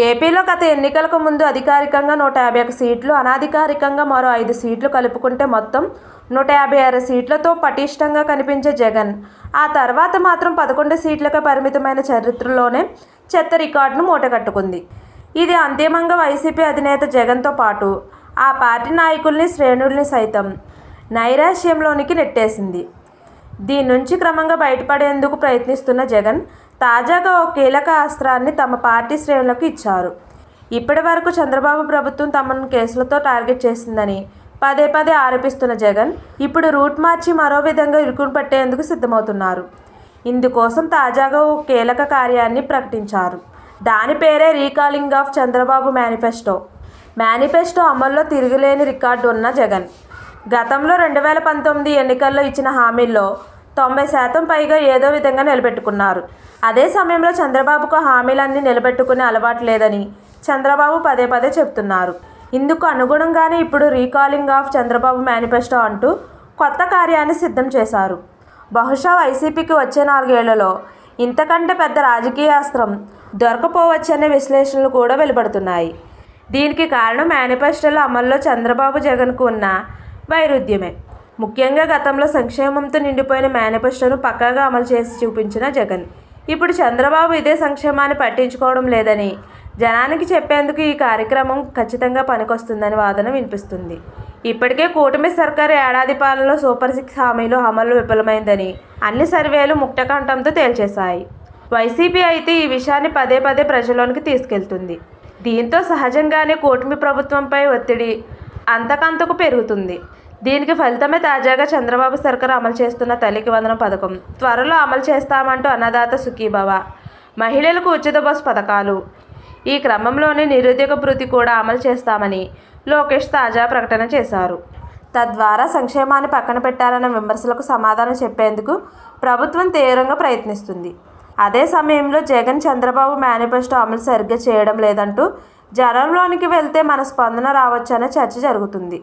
ఏపీలో గత ఎన్నికలకు ముందు అధికారికంగా నూట యాభై ఒక సీట్లు అనధికారికంగా మరో ఐదు సీట్లు కలుపుకుంటే మొత్తం నూట యాభై ఆరు సీట్లతో పటిష్టంగా కనిపించే జగన్. ఆ తర్వాత మాత్రం పదకొండు సీట్లకే పరిమితమైన చరిత్రలోనే చెత్త రికార్డును మూటగట్టుకుంది. ఇది అంతిమంగా వైసీపీ అధినేత జగన్తో పాటు ఆ పార్టీ నాయకుల్ని శ్రేణుల్ని సైతం నైరాశ్యంలోనికి నెట్టేసింది. దీని నుంచి క్రమంగా బయటపడేందుకు ప్రయత్నిస్తున్న జగన్ తాజాగా ఓ కీలక అస్త్రాన్ని తమ పార్టీ శ్రేణులకు ఇచ్చారు. ఇప్పటి వరకు చంద్రబాబు ప్రభుత్వం తమను కేసులతో టార్గెట్ చేసిందని పదే పదే ఆరోపిస్తున్న జగన్ ఇప్పుడు రూట్ మార్చి మరో విధంగా ఇరుకును పట్టేందుకు సిద్ధమవుతున్నారు. ఇందుకోసం తాజాగా ఓ కీలక కార్యాన్ని ప్రకటించారు. దాని పేరే recalling of Chandrababu manifesto. Manifesto అమల్లో తిరగలేని రికార్డు ఉన్న జగన్. గతంలో రెండు వేల పంతొమ్మిది ఎన్నికల్లో ఇచ్చిన హామీల్లో తొంభై శాతం పైగా ఏదో విధంగా నిలబెట్టుకున్నారు. అదే సమయంలో చంద్రబాబుకు హామీలన్నీ నిలబెట్టుకునే అలవాటు లేదని చంద్రబాబు పదే పదే చెప్తున్నారు. ఇందుకు అనుగుణంగానే ఇప్పుడు రీకాలింగ్ ఆఫ్ చంద్రబాబు మేనిఫెస్టో అంటూ కొత్త కార్యాన్ని సిద్ధం చేశారు. బహుశా వైసీపీకి వచ్చే నాలుగేళ్ళలో ఇంతకంటే పెద్ద రాజకీయ అస్త్రం దొరకపోవచ్చనే విశ్లేషణలు కూడా వెలువడుతున్నాయి. దీనికి కారణం మేనిఫెస్టోలో అమల్లో చంద్రబాబు జగన్కు ఉన్న వైరుధ్యమే. ముఖ్యంగా గతంలో సంక్షేమంతో నిండిపోయిన మేనిఫెస్టోను పక్కాగా అమలు చేసి చూపించిన జగన్. ఇప్పుడు చంద్రబాబు ఇదే సంక్షేమాన్ని పట్టించుకోవడం లేదని జనానికి చెప్పేందుకు ఈ కార్యక్రమం ఖచ్చితంగా పనికొస్తుందని వాదన వినిపిస్తుంది. ఇప్పటికే కూటమి సర్కారు ఏడాది పాలనలో సూపర్ సిక్స్ హామీలు అమలు విఫలమైందని అన్ని సర్వేలు ముక్తకంఠంతో తేల్చేశాయి. వైసీపీ అయితే ఈ విషయాన్ని పదే పదే ప్రజల్లోనికి తీసుకెళ్తుంది. దీంతో సహజంగానే కూటమి ప్రభుత్వంపై ఒత్తిడి అంతకంతకు పెరుగుతుంది. దీనికి ఫలితమే తాజాగా చంద్రబాబు సర్కారు అమలు చేస్తున్న తల్లికి వందనం పథకం. త్వరలో అమలు చేస్తామంటూ అన్నదాత సుఖీభవ. మహిళలకు ఉచిత బస్ పథకాలు. ఈ క్రమంలోనే నిరుద్యోగ భృతి కూడా అమలు చేస్తామని లోకేష్ తాజా ప్రకటన చేశారు. తద్వారా సంక్షేమాన్ని పక్కన పెట్టాలన్న విమర్శలకు సమాధానం చెప్పేందుకు ప్రభుత్వం తీవ్రంగా ప్రయత్నిస్తుంది. అదే సమయంలో జగన్ చంద్రబాబు మేనిఫెస్టో అమలు సరిగ్గా చేయడం లేదంటూ జనంలోనికి వెళ్తే మన స్పందన రావచ్చనే చర్చ జరుగుతుంది.